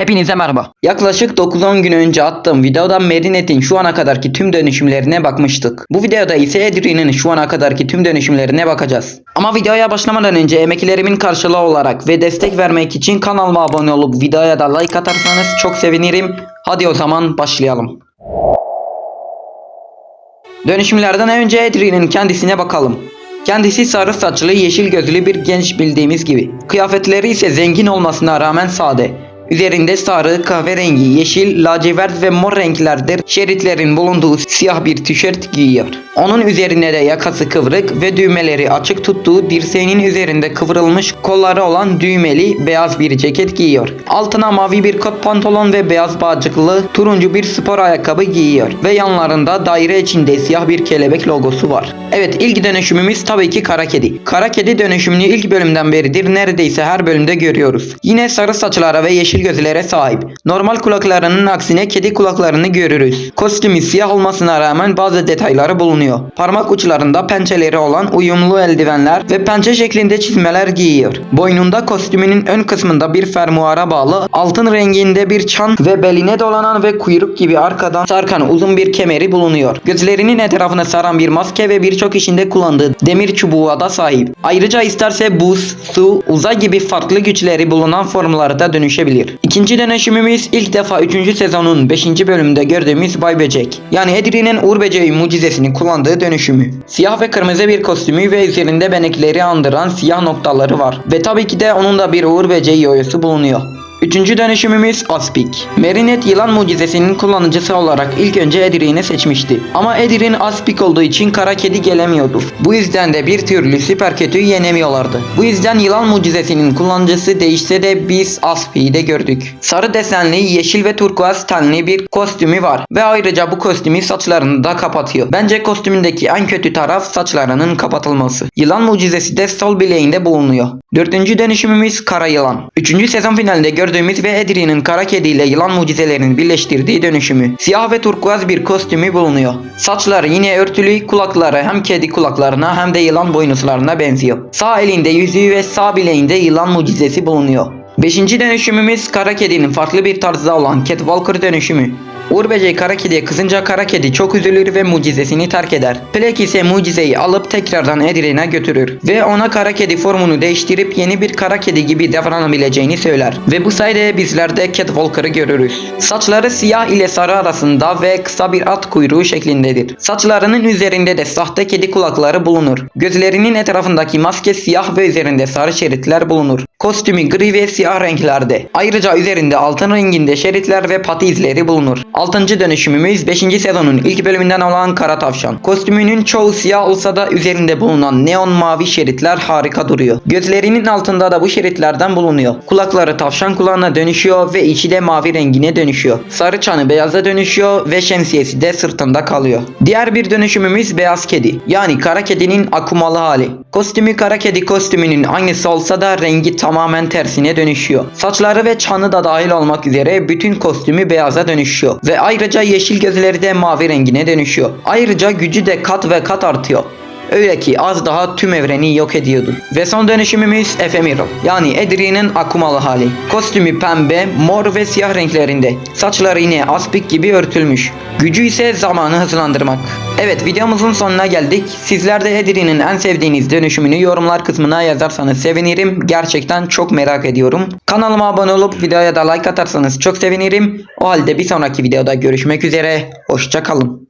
Hepinize merhaba. Yaklaşık 9-10 gün önce attığım videoda Marinette'in şu ana kadarki tüm dönüşümlerine bakmıştık. Bu videoda ise Edri'nin şu ana kadarki tüm dönüşümlerine bakacağız. Ama videoya başlamadan önce emeklerimin karşılığı olarak ve destek vermek için kanalıma abone olup videoya da like atarsanız çok sevinirim. Hadi o zaman başlayalım. Dönüşümlerden önce Edri'nin kendisine bakalım. Kendisi sarı saçlı, yeşil gözlü bir genç bildiğimiz gibi. Kıyafetleri ise zengin olmasına rağmen sade. Üzerinde sarı, kahverengi, yeşil, lacivert ve mor renklerdir. Şeritlerin bulunduğu siyah bir tişört giyiyor. Onun üzerine de yakası kıvrık ve düğmeleri açık tuttuğu dirseğinin üzerinde kıvrılmış kolları olan düğmeli beyaz bir ceket giyiyor. Altına mavi bir kot pantolon ve beyaz bağcıklı turuncu bir spor ayakkabı giyiyor. Ve yanlarında daire içinde siyah bir kelebek logosu var. Evet ilk dönüşümümüz tabii ki kara kedi. Kara kedi dönüşümünü ilk bölümden beridir neredeyse her bölümde görüyoruz. Yine sarı saçlara ve yeşil gözlere sahip. Normal kulaklarının aksine kedi kulaklarını görürüz. Kostümü siyah olmasına rağmen bazı detayları bulunuyor. Parmak uçlarında pençeleri olan uyumlu eldivenler ve pençe şeklinde çizmeler giyiyor. Boynunda kostümünün ön kısmında bir fermuara bağlı altın renginde bir çan ve beline dolanan ve kuyruk gibi arkadan sarkan uzun bir kemeri bulunuyor. Gözlerinin etrafına saran bir maske ve birçok işinde kullandığı demir çubuğa da sahip. Ayrıca isterse buz, su, uzay gibi farklı güçleri bulunan formlara da dönüşebilir. İkinci dönüşümümüz ilk defa 3. sezonun 5. bölümünde gördüğümüz Bay Böcek. Yani Edri'nin Uğur Böceği mucizesini kullandığı dönüşümü. Siyah ve kırmızı bir kostümü ve üzerinde benekleri andıran siyah noktaları var. Ve tabii ki de onun da bir Uğur Böceği yoyosu bulunuyor. Üçüncü dönüşümümüz Aspik. Merinet yılan mucizesinin kullanıcısı olarak ilk önce Edri'ni seçmişti. Ama Edrin Aspik olduğu için kara kedi gelemiyordu. Bu yüzden de bir türlü süper kötüyü yenemiyorlardı. Bu yüzden yılan mucizesinin kullanıcısı değişse de biz Aspik'i de gördük. Sarı desenli, yeşil ve turkuaz tenli bir kostümü var. Ve ayrıca bu kostümü saçlarını da kapatıyor. Bence kostümündeki en kötü taraf saçlarının kapatılması. Yılan mucizesi de sol bileğinde bulunuyor. Dördüncü dönüşümümüz kara yılan. Üçüncü sezon finalinde gördüğümüz ve Edri'nin kara kedi ile yılan mucizelerinin birleştirdiği dönüşümü. Siyah ve turkuaz bir kostümü bulunuyor. Saçları yine örtülü, kulakları hem kedi kulaklarına hem de yılan boynuzlarına benziyor. Sağ elinde yüzüğü ve sağ bileğinde yılan mucizesi bulunuyor. Beşinci dönüşümümüz kara kedinin farklı bir tarzda olan Catwalker dönüşümü. Uğur Böceği kara kediye kızınca kara kedi çok üzülür ve mucizesini terk eder. Plek ise mucizeyi alıp tekrardan Edrin'e götürür. Ve ona kara kedi formunu değiştirip yeni bir kara kedi gibi davranabileceğini söyler. Ve bu sayede bizler de Catwalker'ı görürüz. Saçları siyah ile sarı arasında ve kısa bir at kuyruğu şeklindedir. Saçlarının üzerinde de sahte kedi kulakları bulunur. Gözlerinin etrafındaki maske siyah ve üzerinde sarı şeritler bulunur. Kostümü gri ve siyah renklerde. Ayrıca üzerinde altın renginde şeritler ve pati izleri bulunur. 6. dönüşümümüz 5. sezonun ilk bölümünden olan Kara Tavşan. Kostümünün çoğu siyah olsa da üzerinde bulunan neon mavi şeritler harika duruyor. Gözlerinin altında da bu şeritlerden bulunuyor. Kulakları tavşan kulağına dönüşüyor ve içi de mavi rengine dönüşüyor. Sarı çanı beyaza dönüşüyor ve şemsiyesi de sırtında kalıyor. Diğer bir dönüşümümüz beyaz kedi. Yani kara kedinin akumalı hali. Kostümü kara kedi kostümünün aynısı olsa da rengi tamamen tersine dönüşüyor. Saçları ve çanı da dahil olmak üzere bütün kostümü beyaza dönüşüyor. Ve ayrıca yeşil gözleri de mavi rengine dönüşüyor. Ayrıca gücü de kat ve kat artıyor. Öyle ki az daha tüm evreni yok ediyordu. Ve son dönüşümümüz Ephemeral. Yani Edri'nin akumalı hali. Kostümü pembe, mor ve siyah renklerinde. Saçları yine aspik gibi örtülmüş. Gücü ise zamanı hızlandırmak. Evet videomuzun sonuna geldik. Sizler de Edri'nin en sevdiğiniz dönüşümünü yorumlar kısmına yazarsanız sevinirim. Gerçekten çok merak ediyorum. Kanalıma abone olup videoya da like atarsanız çok sevinirim. O halde bir sonraki videoda görüşmek üzere. Hoşçakalın.